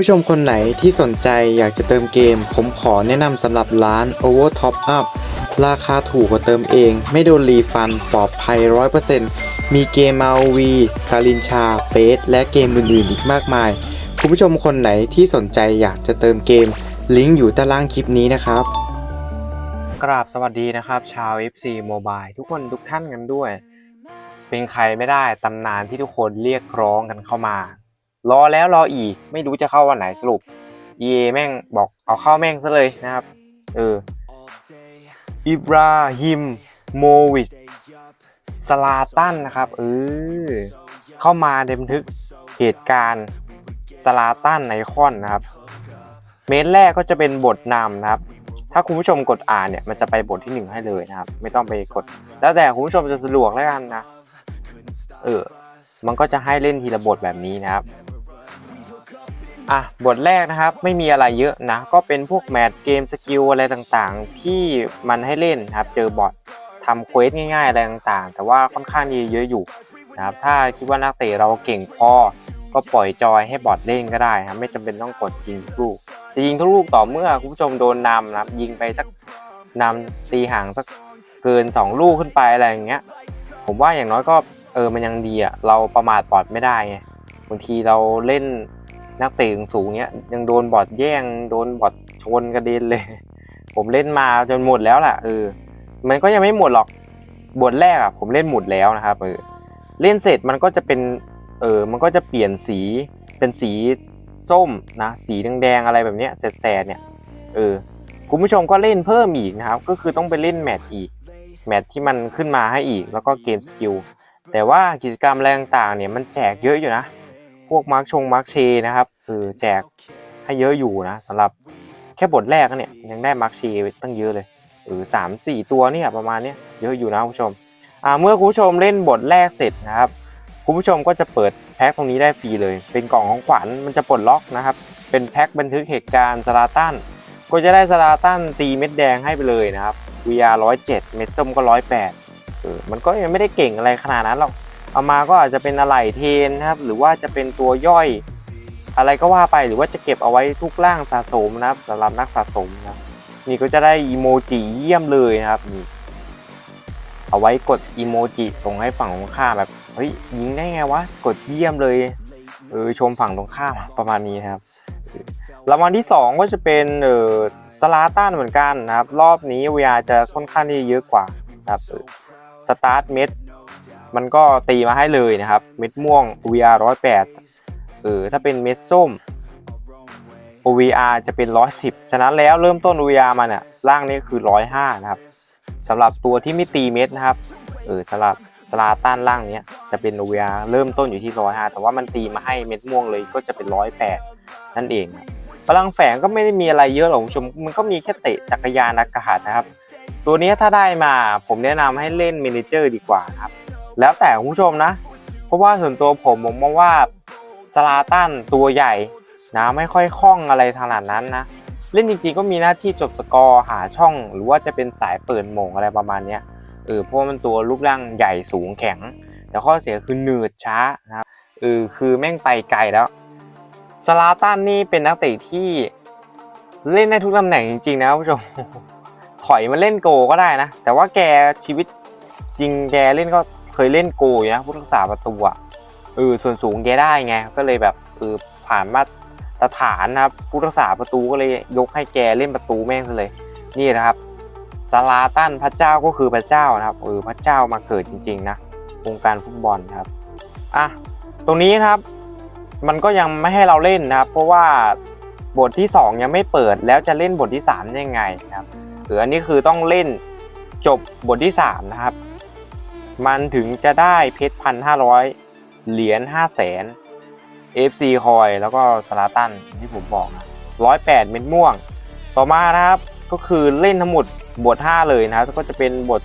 ผู้ชมคนไหนที่สนใจอยากจะเติมเกม ผมขอแนะนำสำหรับร้าน Over Top Up ราคาถูกกว่าเติมเอง ไม่โดนรีฟันปลอดภัย 100%มีเกม ROV กาลินชาเปสและเกมอื่นๆ อีกมากมาย คุณผู้ชมคนไหนที่สนใจอยากจะเติมเกม ลิงก์อยู่ใต้ล่างคลิปนี้นะครับ กราบสวัสดีนะครับ ชาว FC Mobile ทุกคนทุกท่านกันด้วย เป็นใครไม่ได้ตำนานที่ทุกคนเรียกร้องกันเข้ามา รอแล้วรออีก ไม่รู้จะเข้าวันไหนสรุป EA แม่งบอกเอาเข้าแม่งซะเลยนะครับ เอออิบราฮิมโมวิชสลาตันนะครับเออเข้ามาในบันทึกเหตุการณ์สลาตันไนคอนนะครับ เมนแรกก็จะเป็นบทนำนะครับ ถ้าคุณผู้ชมกดอ่านเนี่ยมันจะไปบทที่หนึ่งให้เลยนะครับ ไม่ต้องไปกด แล้วแต่คุณผู้ชมจะสะดวกแล้วกันนะ เออ มันก็จะให้เล่นทีละบทแบบนี้นะครับ อะบทแรกนะครับไม่มีอะไรเยอะนะ ก็เป็นพวกแมทเกมสกิลอะไรต่างๆ ที่มันให้เล่นครับเจอบอททำเควสง่ายๆอะไรต่างๆ แต่ว่าค่อนข้างดีเยอะอยู่นะครับถ้าคิดว่านักเตะเราเก่งพอก็ปล่อยจอยให้บอทเล่นก็ได้ครับไม่จำเป็นต้องกดยิงลูกจะยิงทุกลูกต่อเมื่อคุณผู้ชมโดนนำนะครับยิงไปสักนำตีห่างสักเกิน 2 ลูกขึ้นไปอะไรอย่างเงี้ยผมว่าอย่างน้อยก็เออมันยังดีอะเราประมาทบอทไม่ได้ไงบางทีเราเล่น นักเตะสูงเนี้ยยังโดนบอทแย่งโดนบอทชนกระเด็นเลย ผมเล่นมาจนหมดแล้วแหละเออมันก็ยังไม่หมดหรอกบทแรกอะผมเล่นหมดแล้วนะครับเออเล่นเสร็จมันก็จะเป็นเออมันก็จะเปลี่ยนสีเป็นสีส้มนะสีแดงๆอะไรแบบเนี้ยแสดๆเนี่ยเออคุณผู้ชมก็เล่นเพิ่มอีกนะครับ ก็คือต้องไปเล่นแมตช์อีกแมตช์ที่มันขึ้นมาให้อีกแล้วก็เกมสกิลแต่ว่ากิจกรรมอะไรต่างๆเนี่ยมันแจกเยอะอยู่นะ พวกมาร์กชงมาร์กเชนะครับ คือแจกให้เยอะอยู่นะสำหรับแค่บทแรกเนี่ยยังได้มาร์กเชตั้งเยอะเลยหรือสามสี่ตัวเนี่ยประมาณเนี้ยเยอะอยู่นะคุณผู้ชมอ่าเมื่อคุณผู้ชมเล่นบทแรกเสร็จนะครับคุณผู้ชมก็จะเปิดแพ็คตรงนี้ได้ฟรีเลย เป็นกล่องของขวัญมันจะปลดล็อกนะครับ เป็นแพ็คบันทึกเหตุการณ์สลาตันก็จะได้สลาตันตีเม็ดแดงให้ไปเลยนะครับ VR 107เจ็ดเม็ดส้มก็108เออมันก็ยังไม่ได้เก่งอะไรขนาดนั้นหรอก เอามาก็อาจจะเป็นอะไหล่เทนนะครับ หรือว่าจะเป็นตัวย่อย อะไรก็ว่าไปหรือว่าจะเก็บเอาไว้ทุกร่างสะสมนะครับสำหรับนักสะสมนะครับนี่ก็จะได้อีโมจิเยี่ยมเลยนะครับนี่เอาไว้กดอีโมจิส่งให้ฝั่งตรงข้ามแบบเฮ้ยยิงได้ไงวะกดเยี่ยมเลยเออชมฝั่งตรงข้ามประมาณนี้ครับรางวัลที่ 2 ก็จะเป็นเออสลาตันเหมือนกันนะครับ รอบนี้ VR จะค่อนข้างที่จะเยอะกว่านะครับสตาร์ทเม็ด มันก็ตีมาให้เลยนะครับ เม็ดม่วง VR 108เออถ้าเป็นเม็ดส้ม OVR จะเป็น 110 ฉะนั้นแล้วเริ่มต้น OVR มาเนี่ยร่างนี้คือ 105 นะครับสำหรับตัวที่ไม่ตีเม็ดนะครับเออสำหรับสลาตันร่างเนี้ยจะเป็น OVR เริ่มต้นอยู่ที่ 105 แต่ว่ามันตีมาให้เม็ดม่วงเลยก็จะเป็น 108 นั่นเองครับพลังแฝงก็ไม่ได้มีอะไรเยอะหรอกคุณผู้ชมมันก็มีแค่เตะจักรยานอากาศนะครับ ตัวนี้ถ้าได้มาผมแนะนำให้เล่นมินิเจอร์ดีกว่าครับ แล้วแต่คุณผู้ชมนะ เพราะว่าส่วนตัวผมผมมองว่าสลาตันตัวใหญ่นะไม่ค่อยคล่องอะไรขนาดนั้นนะ เล่นจริงๆก็มีหน้าที่จบสกอร์หาช่อง หรือว่าจะเป็นสายเปิดหมงอะไรประมาณนี้เออเพราะมันตัวรูปร่างใหญ่สูงแข็ง แต่ข้อเสียคือหนืดช้านะครับเออคือแม่งไปไกลแล้วสลาตันนี่เป็นนักเตะที่เล่นได้ทุกตำแหน่งจริงๆนะคุณผู้ชมถอยมาเล่นโกก็ได้นะ แต่ว่าแกชีวิตจริงแกเล่นก็ เคยเล่นโกยนะผู้รักษาประตูอะเออส่วนสูงแกได้ไงก็เลยแบบเออผ่านมาตรฐานนะครับผู้รักษาประตูก็เลยยกให้แกเล่นประตูแม่งเลยนี่นะครับสลาตันพระเจ้าก็คือพระเจ้านะครับเออพระเจ้ามาเกิดจริง ๆ นะวงการฟุตบอลครับอะตรงนี้นะครับ มันก็ยังไม่ให้เราเล่นนะครับ เพราะว่าบทที่ 2 ยังไม่เปิดแล้วจะเล่นบทที่3ยังไงนะครับหรืออันนี้คือต้องเล่นจบบทที่ 3 นะครับ มันถึงจะได้เพชรพันห้าร้อยเหรียญห้าแสน FC คอยแล้วก็สลาตันที่ผมบอกนะร้อยแปดเม็ดม่วง ต่อมานะครับก็คือเล่นทั้งหมดบท 5 เลยนะครับก็จะเป็นบท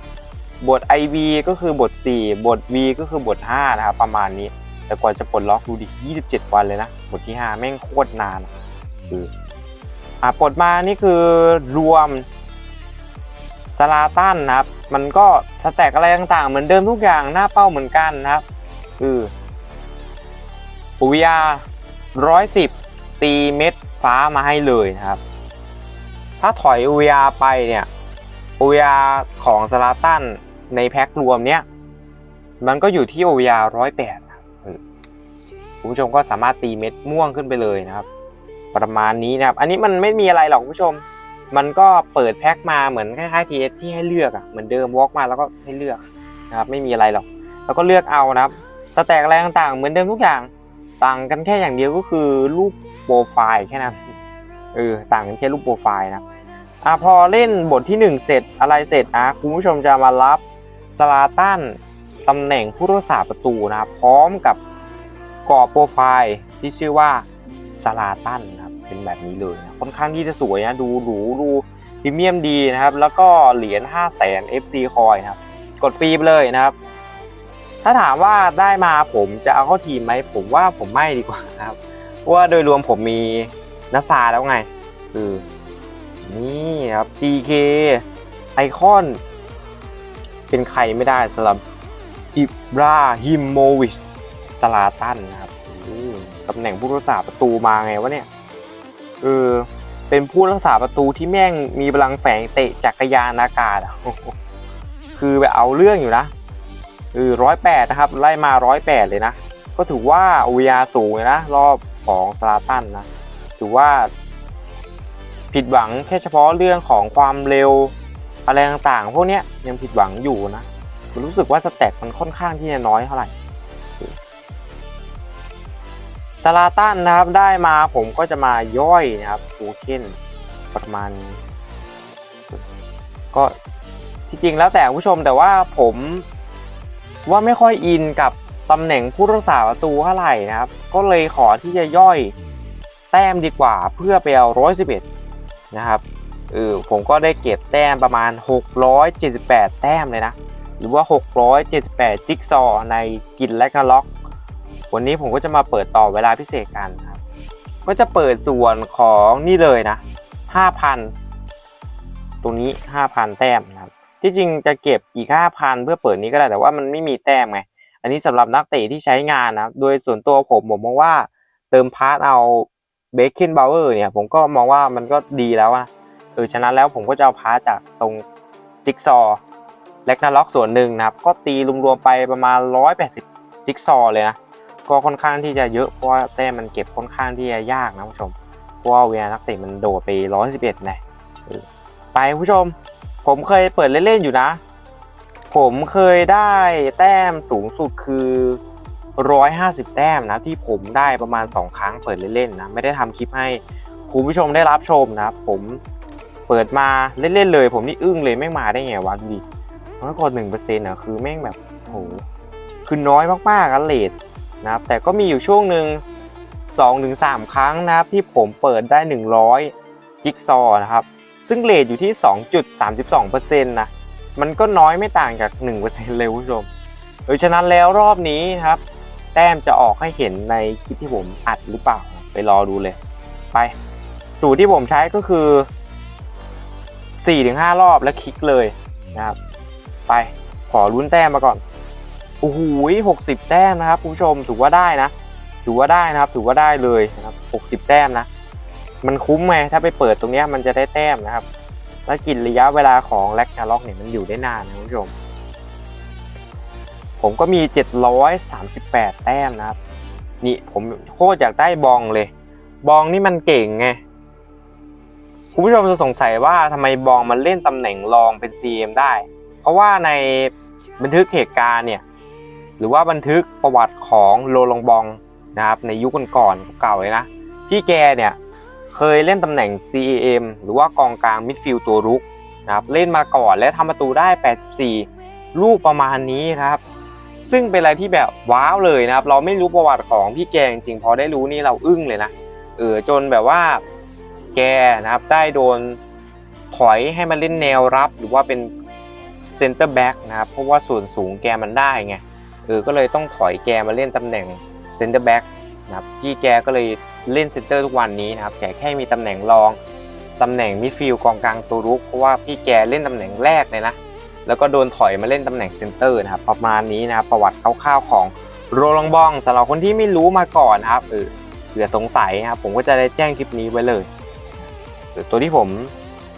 3 บท IV ก็คือบท 4 บท V ก็คือบท 5 นะครับประมาณนี้ แต่กว่าจะปลดล็อกดูดิ27 วันเลยนะ บทที่ 5 แม่งโคตรนานอะคืออะปลดมานี่คือรวม สลาตันนะครับ มันก็สแต็กอะไรต่างๆ เหมือนเดิมทุกอย่างหน้าเป้าเหมือนกันนะครับคือปุยาร้อยสิบตีเม็ดฟ้ามาให้เลยนะครับ ถ้าถอย OVR ไปเนี่ย OVR ของสลาตันในแพ็ครวมเนี้ยมันก็อยู่ที่ OVR 108นะครับเออคุณผู้ชมก็สามารถตีเม็ดม่วงขึ้นไปเลยนะครับ ประมาณนี้นะครับ อันนี้มันไม่มีอะไรหรอกคุณผู้ชม มันก็เปิดแพ็คมาเหมือนคล้ายๆ TS ที่ให้เลือกอะเหมือนเดิมวอล์กมาแล้วก็ให้เลือกนะครับไม่มีอะไรหรอก แล้วก็เลือกเอานะครับสแต็กอะไรต่างๆ เหมือนเดิมทุกอย่างต่างกันแค่อย่างเดียวก็คือรูปโปรไฟล์แค่นั้นเออต่างกันแค่รูปโปรไฟล์นะอะพอเล่นบทที่ 1 เสร็จอะไรเสร็จอะคุณผู้ชมจะมารับสลาตันตำแหน่งผู้รักษาประตูนะครับพร้อมกับกรอบโปรไฟล์ที่ชื่อว่าสลาตันนะครับ เป็นแบบนี้เลยนะค่อนข้างที่จะสวยนะดูหรูดูพรีเมียมดีนะครับ แล้วก็เหรียญ5 0 0 0 0 FC คอยนะครับ กดฟรีไปเลยนะครับ ถ้าถามว่าได้มาผมจะเอาเข้าทีมไหมผมว่าผมไม่ดีกว่านะครับว่าโดยรวมผมมีนัสซาแล้วไง คือ นี่ครับ DK ไอคอน เป็นใครไม่ได้สำหรับอิบราฮิมโมวิชสลาตันนะครับอืมตำแหน่งผู้รักษาประตูมาไงวะเนี่ย เออ เป็นผู้รักษาประตูที่แม่งมีพลังแฝงเตะจักรยานอากาศอะคือแบบเอาเรื่องอยู่นะเออร้อยแปดนะครับ ไล่มาร้อยแปดเลยนะ ก็ถือว่า OVR สูงเลยนะ รอบของสลาตันนะ ถือว่าผิดหวังแค่เฉพาะเรื่องของความเร็วอะไรต่างๆ พวกเนี้ยยังผิดหวังอยู่นะรู้สึกว่าสแต็กมันค่อนข้างที่จะน้อยเท่าไหร่ ลาตันนะครับได้มาผมก็จะมาย่อยนะครับโทเค็นประมาณ ก็ที่จริงแล้วแต่ผู้ชมแต่ว่าผมว่าไม่ค่อยอินกับตำแหน่งผู้รักษาประตูเท่าไหร่นะครับ ก็เลยขอที่จะย่อยแต้มดีกว่าเพื่อไปเอา111นะครับเออผมก็ได้เก็บแต้มประมาณ 678 แต้มเลยนะ หรือว่า 678 จิ๊กซอในกินและกล็อก วันนี้ผมก็จะมาเปิดต่อเวลาพิเศษกันครับ ก็จะเปิดส่วนของนี่เลยนะ5,000ตรงนี้5,000แต้มนะครับ ที่จริงจะเก็บอีก5,000เพื่อเปิดนี้ก็ได้แต่ว่ามันไม่มีแต้มไง อันนี้สำหรับนักเตะที่ใช้งานนะโดยส่วนตัวผมผมมองว่าเติมพาร์ทเอาเบคเคนบาวเวอร์เนี่ย ผมก็มองว่ามันก็ดีแล้วนะเออฉะนั้นแล้วผมก็จะเอาพาร์ทจากตรงจิ๊กซอว์เล็กนาล็อกส่วนหนึ่งนะครับ ก็ตีรวมๆไปประมาณ 180จิ๊กซอเลยนะ ก็ค่อนข้างที่จะเยอะเพราะว่าแต้มมันเก็บค่อนข้างที่จะยากนะผู้ชมเพราะว่าเวลานักเตะมันโดดไป111นะเออไปผู้ชม ผมเคยเปิดเล่นๆอยู่นะ ผมเคยได้แต้มสูงสุดคือ150แต้มนะที่ผมได้ประมาณ2ครั้งเปิดเล่นๆนะไม่ได้ทำคลิปให้คุณผู้ชมได้รับชมนะครับผมเปิดมาเล่นๆเลย ผมนี่อึ้งเลยแม่งมาได้ไงวะดูดิน้อยกว่าหนึ่งเปอร์เซ็นต์อะคือแม่งแบบโหคือน้อยมากๆอะเลท นะครับแต่ก็มีอยู่ช่วงหนึ่ง2-3ถึงครั้งนะครับที่ผมเปิดได้ 100จิ๊กซอนะครับ ซึ่งเลทอยู่ที่ 2.32%นะมันก็น้อยไม่ต่างจาก 1%เลยคุณผู้ชมโดยฉะนั้นแล้วรอบนี้ครับ แต้มจะออกให้เห็นในคลิปที่ผมอัดหรือเปล่าไปรอดูเลย ไปสูตรที่ผมใช้ก็คือ 4-5 รอบแล้วคลิกเลยนะครับ ไปขอลุ้นแต้มมาก่อน โอ้โห60แต้มนะครับคุณผู้ชมถือว่าได้นะ ถือว่าได้นะครับ ถือว่าได้เลยนะครับ60แต้มนะ มันคุ้มไงถ้าไปเปิดตรงเนี้ยมันจะได้แต้มนะครับ แล้วกินระยะเวลาของแล็กนาล็อกเนี่ยมันอยู่ได้นานนะคุณผู้ชม ผมก็มี 738 แต้มนะครับ นี่ผมโคตรอยากได้บองเลย บองนี่มันเก่งไงคุณผู้ชมจะสงสัยว่าทำไมบองมันเล่นตำแหน่งรองเป็น CM ได้ เพราะว่าในบันทึกเหตุการณ์เนี่ย หรือว่าบันทึกประวัติของโลลองบองนะครับในยุคก่อนๆเก่าเลยนะที่แกเนี่ยเคยเล่นตำแหน่ง CAM หรือว่ากองกลางมิดฟิลด์ตัวรุกนะครับเล่นมาก่อนและทำประตูได้ 84 ลูกประมาณนี้ครับ ซึ่งเป็นอะไรที่แบบว้าวเลยนะครับ เราไม่รู้ประวัติของพี่แกจริงพอได้รู้นี่เราอึ้งเลยนะเออจนแบบว่าแกนะครับได้โดนถอยให้มาเล่นแนวรับ หรือว่าเป็นเซนเตอร์แบ็กนะครับเพราะว่าส่วนสูงแกมันได้ไง เออก็เลยต้องถอยแกมาเล่นตำแหน่งเซนเตอร์แบ็กนะครับพี่แกก็เลยเล่นเซนเตอร์ทุกวันนี้นะครับแกแค่มีตำแหน่งรองตำแหน่งมิดฟิลด์กองกลางตัวรุกเพราะว่าพี่แกเล่นตำแหน่งแรกเลยนะแล้วก็โดนถอยมาเล่นตำแหน่งเซนเตอร์นะครับประมาณนี้นะครับประวัติคร่าวๆของโรลองบองสำหรับคนที่ไม่รู้มาก่อนนะครับเออผื่อสงสัยนะครับผมก็จะได้แจ้งคลิปนี้ไว้เลย ตัวที่ผม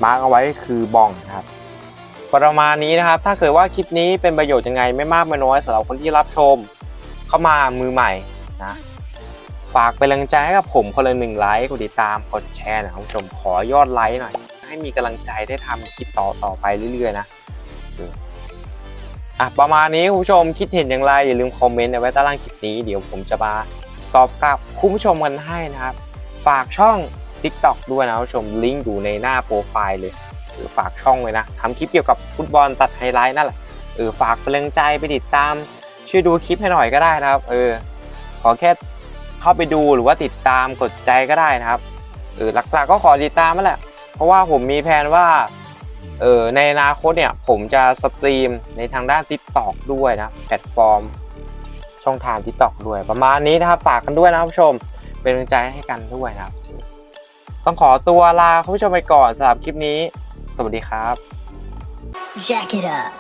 มาร์กเอาไว้คือบองนะครับ ประมาณนี้นะครับ ถ้าเกิดว่าคลิปนี้เป็นประโยชน์ยังไงไม่มากไม่น้อยสำหรับคนที่รับชม เข้ามามือใหม่นะฝากเป็นกำลังใจให้กับผมคนละหนึ่งไลค์กดติดตามกดแชร์นะครับคุณผู้ชมขอยอดไลค์หน่อย ให้มีกำลังใจได้ทำคลิปต่อต่อไปเรื่อยๆนะอะประมาณนี้คุณผู้ชมคิดเห็นอย่างไรอย่าลืมคอมเมนต์ไว้ใต้ล่างคลิปนี้เดี๋ยวผมจะมาตอบกลับคุณผู้ชมกันให้นะครับ ฝากช่อง TikTok ด้วยนะคุณผู้ชมลิงก์อยู่ในหน้าโปรไฟล์เลย อฝากช่องเลยนะทำคลิปเกี่ยวกับฟุตบอลตัดไฮไลท์นั่นแหละเออฝากเป็นแรงใจไปติดตาม ช่วยดูคลิปให้หน่อยก็ได้นะครับเออขอแค่เข้าไปดูหรือว่าติดตามกดใจก็ได้นะครับเออหลักๆก็ขอติดตามนั่นแหละ เพราะว่าผมมีแผนว่าเออในอนาคตเนี่ยผมจะสตรีมในทางด้าน TikTok ด้วยนะแพลตฟอร์ม ช่องทาง TikTok ด้วย ประมาณนี้นะครับฝากกันด้วยนะครับผู้ชมเป็นกำลังใจให้กันด้วยนะครับ ต้องขอตัวลาคุณผู้ชมไปก่อนสำหรับคลิปนี้ สวัสดีครับ Jack it up.